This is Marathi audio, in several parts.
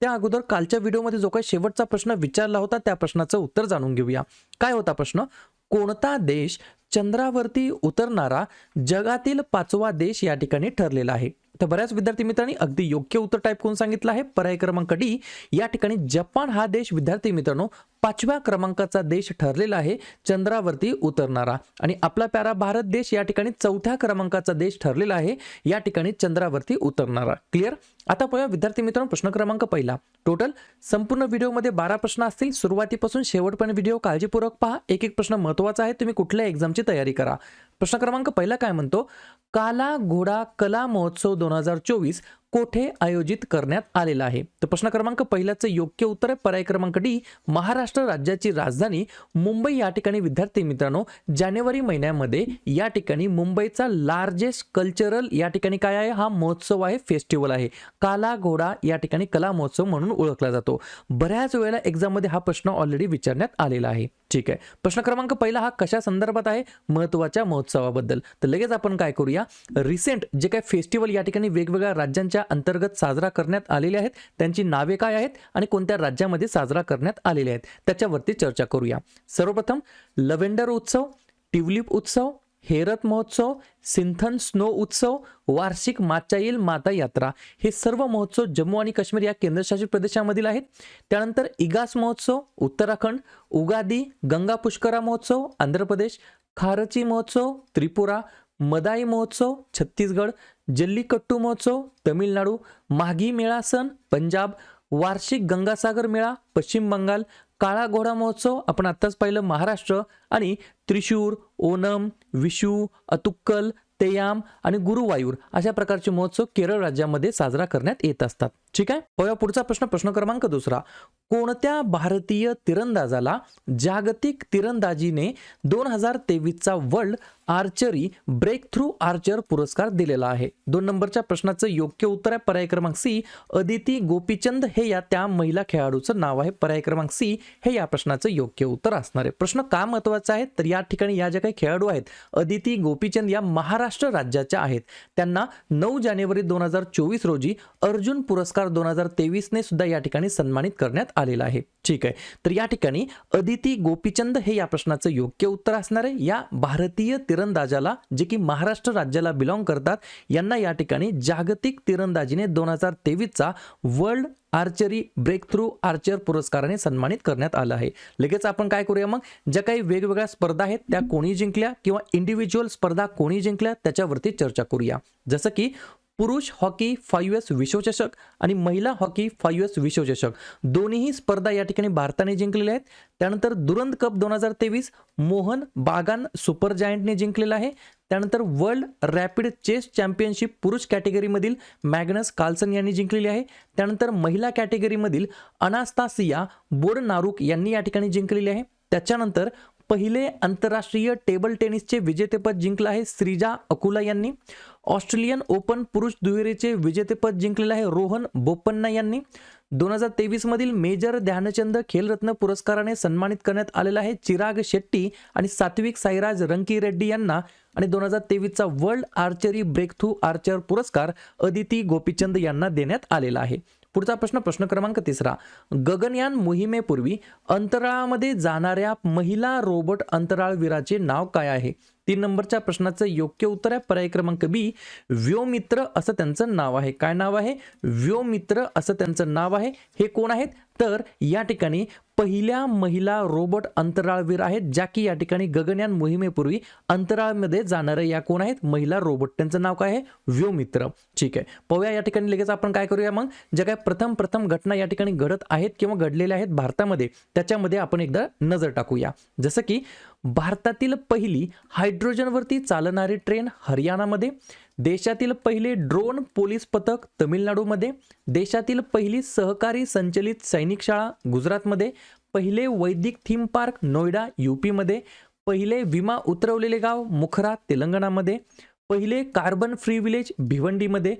त्या अगोदर कालच्या व्हिडिओमध्ये जो काही शेवटचा प्रश्न विचारला होता त्या प्रश्नाचं उत्तर जाणून घेऊया. काय होता प्रश्न? कोणता देश चंद्रावरती उतरणारा जगातील पाचवा देश या ठिकाणी ठरलेला आहे? तर बऱ्याच विद्यार्थी मित्रांनी अगदी योग्य उत्तर टाईप करून सांगितलं आहे. पर्याय क्रमांक डी या ठिकाणी जपान हा देश विद्यार्थी मित्रांनो पाचव्या क्रमांकाचा देश ठरलेला आहे. चंद्रावरती उतरणारा. आणि आपला प्यारा भारत देश या ठिकाणी चौथ्या क्रमांकाचा देश ठरलेला आहे. या ठिकाणी चंद्रावरती उतरणारा. क्लिअर आता पाहूया विद्यार्थी मित्रांनो प्रश्न क्रमांक पहिला. टोटल संपूर्ण व्हिडिओमध्ये बारा प्रश्न असतील. सुरुवातीपासून शेवटपर्यंत व्हिडिओ काळजीपूर्वक पहा. एक एक प्रश्न महत्त्वाचा आहे. तुम्ही कुठल्या एक्झामची तयारी करा. प्रश्न क्रमांक पहिला काय म्हणतो? काला घोडा कला महोत्सव दोन हजार चोवीस कोठे आयोजित करण्यात आलेला आहे? तर प्रश्न क्रमांक पहिल्याचं योग्य उत्तर आहे. पर्याय क्रमांक डी महाराष्ट्र राज्याची राजधानी मुंबई या ठिकाणी. विद्यार्थी मित्रांनो जानेवारी महिन्यामध्ये या ठिकाणी मुंबईचा लार्जेस्ट कल्चरल या ठिकाणी काय आहे? हा महोत्सव आहे फेस्टिवल आहे. काला घोडा या ठिकाणी कला महोत्सव म्हणून ओळखला जातो. बऱ्याच वेळेला एक्झाममध्ये हा प्रश्न ऑलरेडी विचारण्यात आलेला आहे. ठीक आहे. प्रश्न क्रमांक पहिला हा कशा संदर्भात आहे? महत्त्वाच्या महोत्सवाबद्दल. तर लगेच आपण काय करूया? रिसेंट जे काही फेस्टिवल या ठिकाणी वेगवेगळ्या राज्यांच्या अंतर्गत साजरा करण्यात आलेले आहेत त्यांची नावे काय आहेत आणि कोणत्या राज्यामध्ये साजरा करण्यात आलेले आहेत त्याच्यावरती चर्चा करूया. सर्वप्रथम लव्हेंडर उत्सव ट्युलिप उत्सव हेरत महोत्सव सिंथन स्नो उत्सव वार्षिक माचाईल माता यात्रा हे सर्व महोत्सव जम्मू आणि काश्मीर या केंद्रशासित प्रदेशामधील आहेत. त्यानंतर इगास महोत्सव उत्तराखंड उगादी गंगा पुष्करा महोत्सव आंध्र प्रदेश खारची महोत्सव त्रिपुरा मदाई महोत्सव छत्तीसगड जल्लीकट्टू महोत्सव तमिळनाडू माघी मेळा सण पंजाब वार्षिक गंगासागर मेळा पश्चिम बंगाल काळा घोडा महोत्सव आपण आत्ताच पाहिलं महाराष्ट्र आणि त्रिशूर ओनम विशू अतुक्कल तेयाम आणि गुरुवायूर अशा प्रकारचे महोत्सव केरळ राज्यामध्ये साजरा करण्यात येत असतात. ठीक आहे? पाहूया पुढचा प्रश्न प्रश्न क्रमांक दुसरा. कोणत्या भारतीय तिरंदाजाला जागतिक तिरंदाजीने दोन हजार तेवीसचा world archery breakthrough archer पुरस्कार दिलेला आहे? दोन नंबरच्या प्रश्नाचं योग्य उत्तर आहे पर्याय क्रमांक सी. अदिती गोपीचंद हे या त्या महिला खेळाडूचं नाव आहे. पर्याय क्रमांक सी हे या प्रश्नाचं योग्य उत्तर असणार आहे. प्रश्न का महत्त्वाचा आहे? तर या ठिकाणी या ज्या काही खेळाडू आहेत अदिती गोपीचंद या महाराष्ट्र राज्याच्या आहेत. त्यांना नऊ जानेवारी दोन हजार चोवीस रोजी अर्जुन पुरस्कार दोन हजार तेवीसने सुद्धा या ठिकाणी सन्मानित करण्यात आलेला आहे. ठीक आहे. तर या ठिकाणी अदिती गोपीचंद हे या प्रश्नाचं योग्य उत्तर असणार आहे. या भारतीय तिरंदाजाला जे की महाराष्ट्र राज्याला बिलॉंग करतात यांना या ठिकाणी जागतिक तिरंदाजीने दोन हजार तेवीसचा world archery breakthrough archer पुरस्काराने सन्मानित करण्यात आलं आहे. लगेच आपण काय करूया मग? ज्या काही वेगवेगळ्या स्पर्धा आहेत त्या कोणी जिंकल्या किंवा इंडिव्हिज्युअल स्पर्धा कोणी जिंकल्या त्याच्यावरती चर्चा करूया. जसं की पुरुष हॉकी फाईव्ह एस विश्वचषक आणि महिला हॉकी फाईव्ह एस विश्वचषक. दोन्हीही स्पर्धा या ठिकाणी भारताने जिंकलेल्या आहेत. त्यानंतर दुरंत कप दोन हजार तेवीस मोहन बागान सुपर जायंटने जिंकलेला आहे. त्यानंतर वर्ल्ड रॅपिड चेस चॅम्पियनशिप पुरुष कॅटेगरीमधील मॅग्नस कार्लसन यांनी जिंकलेली आहे. त्यानंतर महिला कॅटेगरीमधील अनास्तासिया बोर्ड नारूक यांनी या ठिकाणी जिंकलेली आहे. त्याच्यानंतर पहिले आंतरराष्ट्रीय टेबल टेनिसचे विजेतेपद जिंकलं आहे श्रीजा अकुला यांनी. ऑस्ट्रेलियन ओपन पुरुष दुहेरीचे विजेतेपद जिंकलेलं आहे रोहन बोपन्ना यांनी. दोन हजार तेवीसमधील मेजर ध्यानचंद खेलरत्न पुरस्काराने सन्मानित करण्यात आलेला आहे चिराग शेट्टी आणि सात्विक साईराज रंकी रेड्डी यांना. आणि दोन हजार तेवीसचा world archery breakthrough archer पुरस्कार अदिती गोपीचंद यांना देण्यात आलेला आहे. पुढचा प्रश्न प्रश्न क्रमांक तिसरा. गगनयान मोहिमेपूर्वी अंतराळामध्ये जाणाऱ्या महिला रोबोट अंतराळवीराचे नाव काय आहे? तीन नंबरच्या प्रश्नाचं योग्य उत्तर आहे. पर्याय क्रमांक बी व्योमित्र असं त्यांचं नाव आहे. काय नाव आहे? व्योमित्र असं त्यांचं नाव आहे. हे कोण आहेत? तर या ठिकाणी पहिल्या महिला रोबोट अंतराळवीर आहेत ज्या की या ठिकाणी गगनयान मोहिमेपूर्वी अंतराळमध्ये जाणाऱ्या या कोण आहेत? महिला रोबोट. त्यांचं नाव काय आहे? व्योमित्र. ठीक आहे. पाहूया या ठिकाणी लगेच आपण काय करूया मग? ज्या काय प्रथम प्रथम घटना या ठिकाणी घडत आहेत किंवा घडलेल्या आहेत भारतामध्ये त्याच्यामध्ये आपण एकदा नजर टाकूया. जसं की भारतातील पहिली हायड्रोजनवरती चालणारी ट्रेन हरियाणामध्ये देशातील पहिले ड्रोन पोलीस पथक तमिळनाडूमध्ये देशातील पहिली सहकारी संचलित सैनिक शाळा गुजरातमध्ये पहिले वैदिक थीम पार्क नोएडा यूपीमध्ये पहिले विमा उतरवलेले गाव मुखरा तेलंगणामध्ये पहिले कार्बन फ्री विलेज भिवंडीमध्ये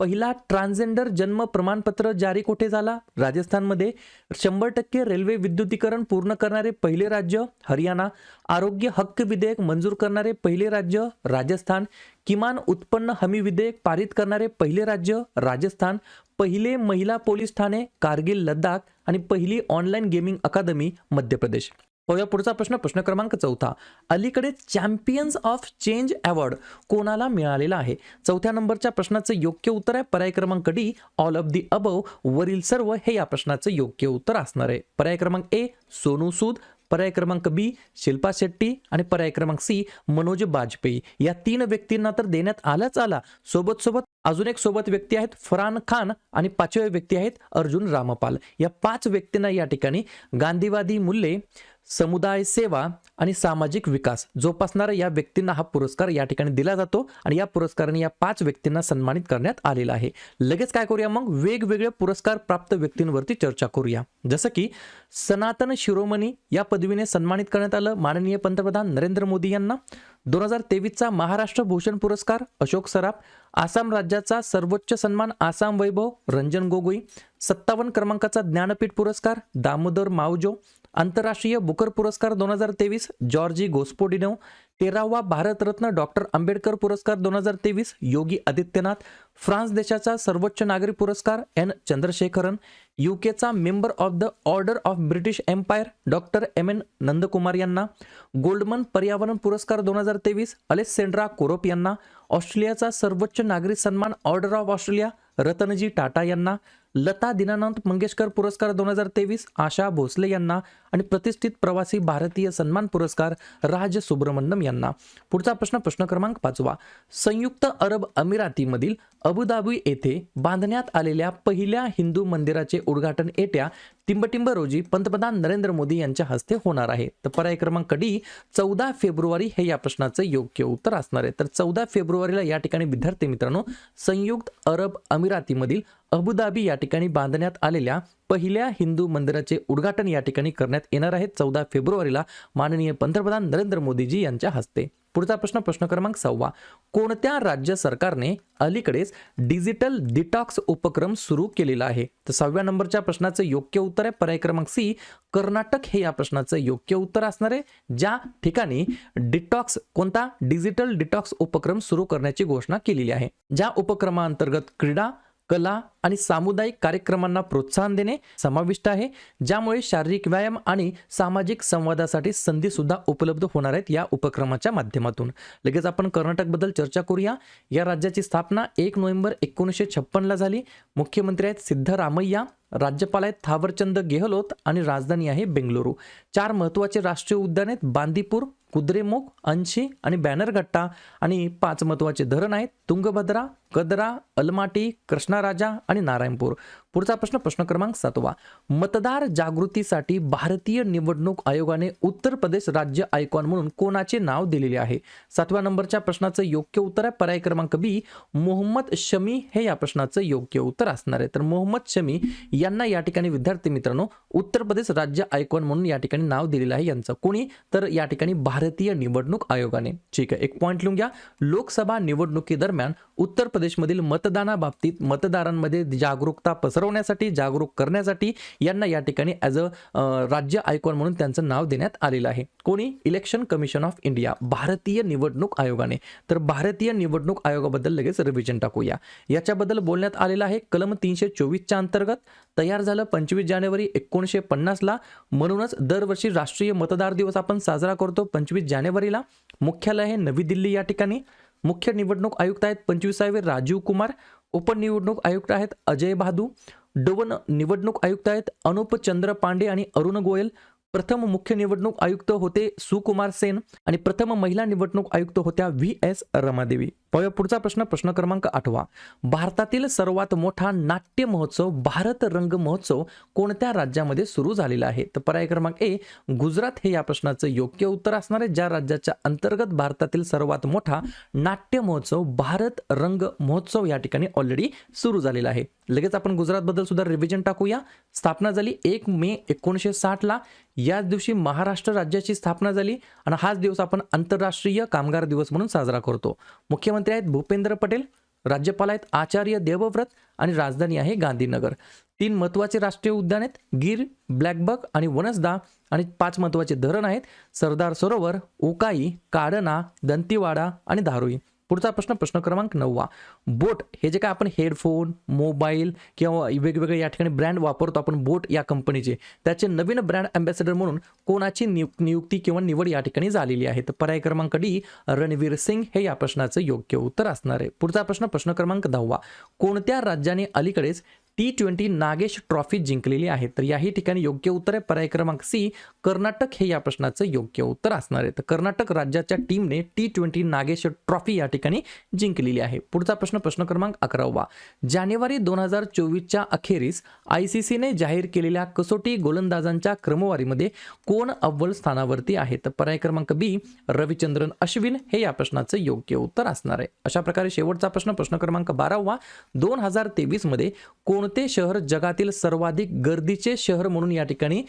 पहिला ट्रान्सजेंडर जन्म प्रमाणपत्र जारी कुठे झाला? राजस्थानमध्ये शंभर टक्के रेल्वे विद्युतीकरण पूर्ण करणारे पहिले राज्य हरियाणा. आरोग्य हक्क विधेयक मंजूर करणारे पहिले राज्य राजस्थान. किमान उत्पन्न हमी विधेयक पारित करणारे पहिले राज्य राजस्थान. पहिले महिला पोलीस ठाणे कारगिल लद्दाख आणि पहिली ऑनलाईन गेमिंग अकादमी मध्य प्रदेश. पाहूया पुढचा प्रश्न प्रश्न क्रमांक चौथा. अलीकडे चॅम्पियन्स ऑफ चेंज अवॉर्ड कोणाला मिळालेला आहे? चौथ्या नंबरच्या प्रश्नाचं योग्य उत्तर आहे. पर्याय क्रमांक D all of the above वरील सर्व हे या प्रश्नाचं योग्य उत्तर असणार आहे. पर्याय क्रमांक ए सोनू सूद. पर्याय क्रमांक बी शिल्पा शेट्टी. आणि पर्याय क्रमांक सी मनोज बाजपेयी. या तीन व्यक्तींना तर देण्यात आलाच आला. सोबत सोबत अजून एक सोबत व्यक्ती आहेत फरान खान आणि पाचवे व्यक्ती आहेत अर्जुन रामपाल. या पाच व्यक्तींना या ठिकाणी गांधीवादी मूल्ये समुदाय सेवा आणि सामाजिक विकास जोपासणाऱ्या या व्यक्तींना हा पुरस्कार या ठिकाणी दिला जातो आणि या पुरस्काराने या पाच व्यक्तींना सन्मानित करण्यात आलेला आहे. लगेच काय करूया मग? वेगवेगळ्या पुरस्कार प्राप्त व्यक्तींवरती चर्चा करूया. जसं की सनातन शिरोमणी या पदवीने सन्मानित करण्यात आलं माननीय पंतप्रधान नरेंद्र मोदी यांना. दोन हजार तेवीसचा महाराष्ट्र भूषण पुरस्कार अशोक सराफ आसाम राज्याचा सर्वोच्च सन्मान आसाम वैभव रंजन गोगोई सत्तावन्न क्रमांकाचा ज्ञानपीठ पुरस्कार दामोदर मावजो आंतरराष्ट्रीय बुकर पुरस्कार दोन हजार तेवीस जॉर्जी गोस्पोडिनो तेरावा भारतरत्न डॉक्टर आंबेडकर पुरस्कार दोन हजार तेवीस योगी आदित्यनाथ फ्रान्स देशाचा सर्वोच्च नागरी पुरस्कार N Chandrasekaran युकेचा member of the order of British Empire doctor M N Nandakumar यांना गोल्डमन पर्यावरण पुरस्कार दोन हजार तेवीस अलेक्सेंड्रा कोरोप यांना ऑस्ट्रेलियाचा सर्वोच्च नागरी सन्मान order of Australia Ratanji Tata यांना लता दीनानाथ मंगेशकर पुरस्कार दोन हजार तेवीस आशा भोसले यांना आणि प्रतिष्ठित प्रवासी भारतीय सन्मान पुरस्कार राज सुब्रमण्यम यांना. पुढचा प्रश्न प्रश्न क्रमांक पाचवा. संयुक्त अरब अमिरातीमधील अबुधाबी येथे बांधण्यात आलेल्या पहिल्या हिंदू मंदिराचे उद्घाटन येत्या टिंबटिंब रोजी पंतप्रधान नरेंद्र मोदी यांच्या हस्ते होणार आहे. तर पर्याय क्रमांक डी चौदा फेब्रुवारी हे या प्रश्नाचं योग्य उत्तर असणार आहे. तर चौदा फेब्रुवारीला या ठिकाणी विद्यार्थी मित्रांनो संयुक्त अरब अमिरातीमधील अबुधाबी या ठिकाणी बांधण्यात आलेल्या पहिल्या हिंदू मंदिराचे उद्घाटन या ठिकाणी करण्यात येणार आहे. चौदा फेब्रुवारीला माननीय पंतप्रधान नरेंद्र मोदीजी यांच्या हस्ते. पुढचा प्रश्न प्रश्न क्रमांक सहावा. कोणत्या राज्य सरकारने अलीकडेच डिजिटल डिटॉक्स उपक्रम सुरू केलेला आहे? तर सहाव्या नंबरच्या प्रश्नाचं योग्य उत्तर आहे. पर्याय क्रमांक सी कर्नाटक हे या प्रश्नाचं योग्य उत्तर असणार आहे. ज्या ठिकाणी डिटॉक्स कोणता डिजिटल डिटॉक्स उपक्रम सुरू करण्याची घोषणा केलेली आहे. ज्या उपक्रमाअंतर्गत क्रीडा कला आणि सामुदायिक कार्यक्रमांना प्रोत्साहन देणे समाविष्ट आहे. ज्यामुळे शारीरिक व्यायाम आणि सामाजिक संवादासाठी संधी सुद्धा उपलब्ध होणार आहेत या उपक्रमाच्या माध्यमातून. लगेच आपण कर्नाटकबद्दल चर्चा करूया. या राज्याची स्थापना एक नोव्हेंबर एकोणीसशे छप्पनला झाली. मुख्यमंत्री आहेत सिद्धरामय्या राज्यपाल आहेत थावरचंद गेहलोत आणि राजधानी आहे बेंगलुरू. चार महत्त्वाचे राष्ट्रीय उद्यान आहेत बांदीपूर कुद्रेमुख अंशी आणि बॅनरघट्टा. आणि पाच महत्त्वाचे धरण आहेत तुंगभद्रा कदरा अलमाटी कृष्णाराजा आणि नारायणपूर. पुढचा प्रश्न प्रश्न क्रमांक सातवा. मतदार जागृतीसाठी भारतीय निवडणूक आयोगाने उत्तर प्रदेश राज्य आयकॉन म्हणून कोणाचे नाव दिलेले आहे? सातव्या नंबरच्या प्रश्नाचं योग्य उत्तर आहे पर्याय क्रमांक बी. मोहम्मद शमी हे या प्रश्नाचं योग्य उत्तर असणार आहे. तर मोहम्मद शमी यांना या ठिकाणी विद्यार्थी मित्रांनो उत्तर प्रदेश राज्य आयकॉन म्हणून या ठिकाणी नाव दिलेलं आहे यांचं. कोणी? तर या ठिकाणी भारतीय निवडणूक आयोगाने. ठीक आहे एक पॉईंट लिहून घ्या. लोकसभा निवडणुकीदरम्यान उत्तर प्रदेशमधील मतदानाबाबतीत मतदारांमध्ये जागरूकता पसरवण्यासाठी जागरूक करण्यासाठी यांना या ठिकाणी ॲज अ राज्य आयकॉन म्हणून त्यांचं नाव देण्यात आलेलं आहे. कोणी? इलेक्शन कमिशन ऑफ इंडिया भारतीय निवडणूक आयोगाने. तर भारतीय निवडणूक आयोगाबद्दल लगेच रिव्हिजन टाकूया. याच्याबद्दल बोलण्यात आलेलं आहे कलम तीनशे चोवीसच्या अंतर्गत. तयार झालं पंचवीस जानेवारी एकोणीसशे पन्नासला म्हणूनच दरवर्षी राष्ट्रीय मतदार दिवस आपण साजरा करतो पंचवीस जानेवारीला. मुख्यालय आहे नवी दिल्ली या ठिकाणी. मुख्य निवडणूक आयुक्त आहेत पंचवीसावे राजीव कुमार. उपनिवडणूक आयुक्त आहेत अजय बहादू. डोवन निवडणूक आयुक्त आहेत अनुप चंद्र पांडे आणि अरुण गोयल. प्रथम मुख्य निवडणूक आयुक्त होते सुकुमार सेन आणि प्रथम महिला निवडणूक आयुक्त होत्या व्ही एस रमादेवी. पाहूया पुढचा प्रश्न प्रश्न क्रमांक आठवा. भारतातील सर्वात मोठा नाट्य महोत्सव भारत रंग महोत्सव कोणत्या राज्यामध्ये सुरू झालेला आहे? तर पर्याय क्रमांक ए गुजरात हे या प्रश्नाचं योग्य उत्तर असणार आहे. ज्या राज्याच्या अंतर्गत भारतातील सर्वात मोठा नाट्य महोत्सव भारत रंग महोत्सव या ठिकाणी ऑलरेडी सुरू झालेला आहे. लगेच आपण गुजरातबद्दल सुद्धा रिव्हिजन टाकूया. स्थापना झाली एक मे एकोणीसशे साठला याच दिवशी महाराष्ट्र राज्याची स्थापना झाली. आणि हाच दिवस आपण आंतरराष्ट्रीय कामगार दिवस म्हणून साजरा करतो. मुख्यमंत्री आहेत भूपेंद्र पटेल राज्यपाल आहेत आचार्य देवव्रत आणि राजधानी आहे गांधीनगर. तीन महत्त्वाचे राष्ट्रीय उद्यान आहेत गिर ब्लॅकबक आणि वनसदा आणि पाच महत्त्वाचे धरण आहेत सरदार सरोवर उकाई काडना दंतीवाडा आणि धारोई. पुढचा प्रश्न प्रश्न क्रमांक नववा. बोट हे जे काय आपण हेडफोन मोबाईल किंवा वेगवेगळे या ठिकाणी ब्रँड वापरतो आपण बोट या कंपनीचे त्याचे नवीन ब्रँड अँबॅसेडर म्हणून कोणाची नियुक नियुक्ती किंवा निवड या ठिकाणी झालेली आहे? तर पर्याय क्रमांक डी रणवीर सिंग हे या प्रश्नाचं योग्य उत्तर असणार आहे. पुढचा प्रश्न प्रश्न क्रमांक दहावा. कोणत्या राज्याने अलीकडेच टी ट्वेंटी नागेश ट्रॉफी जिंकलेली आहे. तर याही ठिकाणी योग्य उत्तर आहे. पर्याय क्रमांक सी कर्नाटक हे या प्रश्नाचं योग्य उत्तर असणार आहे. तर कर्नाटक राज्याच्या टीमने टी ट्वेंटी नागेश ट्रॉफी या ठिकाणी जिंकलेली आहे. पुढचा प्रश्न प्रश्न क्रमांक अकरावा. जानेवारी दोन हजार चोवीसच्या अखेरीस आय सी सीने जाहीर केलेल्या कसोटी गोलंदाजांच्या क्रमवारीमध्ये कोण अव्वल स्थानावरती आहे? तर पर्याय क्रमांक बी रविचंद्रन अश्विन हे या प्रश्नाचं योग्य उत्तर असणार आहे. अशा प्रकारे शेवटचा प्रश्न प्रश्न क्रमांक बारावा. दोन हजार तेवीसमध्ये कोण कोणते शहर जगातील सर्वाधिक गर्दीचे शहर म्हणून या ठिकाणी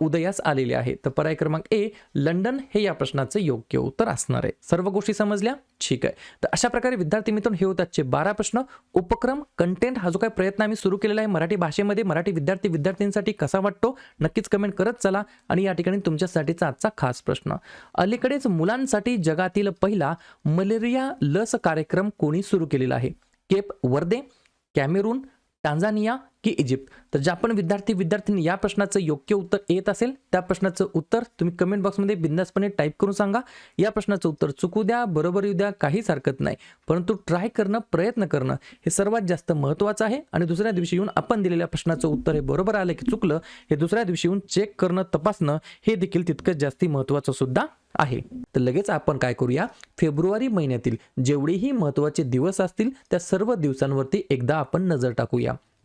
उदयास आलेले आहे तर पर्याय क्रमांक ए लंडन हे या प्रश्नाचं योग्य उत्तर असणार आहे. सर्व गोष्टी समजल्या? ठीक आहे. तर अशा प्रकारे विद्यार्थी मित्रांनो हे होते आजचे बारा प्रश्न. उपक्रम कंटेंट हा जो काही प्रयत्न आम्ही सुरू केलेला आहे मराठी भाषेमध्ये मराठी विद्यार्थी विद्यार्थ्यांसाठी कसा वाटतो? नक्कीच कमेंट करत चला आणि या ठिकाणी तुमच्यासाठीचा आजचा खास प्रश्न. अलीकडेच मुलांसाठी जगातील पहिला मलेरिया लस कार्यक्रम कोणी सुरू केलेला आहे? केप वर्दे कॅमेरून टांझानिया की इजिप्त. तर ज्या पण विद्यार्थी विद्यार्थ्यांनी या प्रश्नाचं योग्य उत्तर येत असेल त्या प्रश्नाचं उत्तर तुम्ही कमेंट बॉक्समध्ये बिंदासपणे टाईप करून सांगा. या प्रश्नाचं उत्तर चुकू द्या बरोबर येऊ द्या काहीच हरकत नाही. परंतु ट्राय करणं प्रयत्न करणं हे सर्वात जास्त महत्त्वाचं आहे. आणि दुसऱ्या दिवशी येऊन आपण दिलेल्या प्रश्नाचं उत्तर हे बरोबर आलं की चुकलं हे दुसऱ्या दिवशी येऊन चेक करणं तपासणं हे देखील तितकंच जास्ती महत्त्वाचं सुद्धा आहे. तर लगेच आपण काय करूया? फेब्रुवारी महिन्यातील जेवढेही महत्त्वाचे दिवस असतील त्या सर्व दिवसांवरती एकदा आपण नजर टाकूया.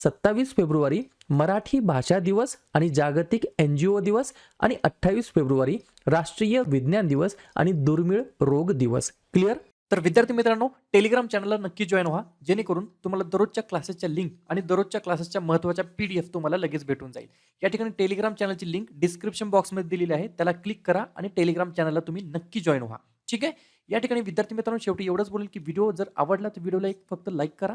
सत्तावीस फेब्रुवारी मराठी भाषा दिवस आणि जागतिक एन जी ओ दिवस आणि अठ्ठावीस फेब्रुवारी राष्ट्रीय विज्ञान दिवस आणि दुर्मिळ रोग दिवस. क्लिअर तर विद्यार्थी मित्रांनो टेलिग्राम चॅनलला नक्की जॉईन व्हा. जेणेकरून तुम्हाला दररोजच्या क्लासेसच्या लिंक आणि दररोजच्या क्लासेसच्या महत्त्वाच्या पी डी एफ तुम्हाला लगेच भेटून जाईल. या ठिकाणी टेलिग्राम चॅनलची लिंक डिस्क्रिप्शन बॉक्समध्ये दिलेली आहे. त्याला क्लिक करा आणि टेलिग्राम चॅनलला तुम्ही नक्की जॉईन व्हा. ठीक आहे? या ठिकाणी विद्यार्थी मित्रांनो शेवटी एवढंच बोलेल की व्हिडिओ जर आवडला तर व्हिडिओला एक फक्त लाईक करा.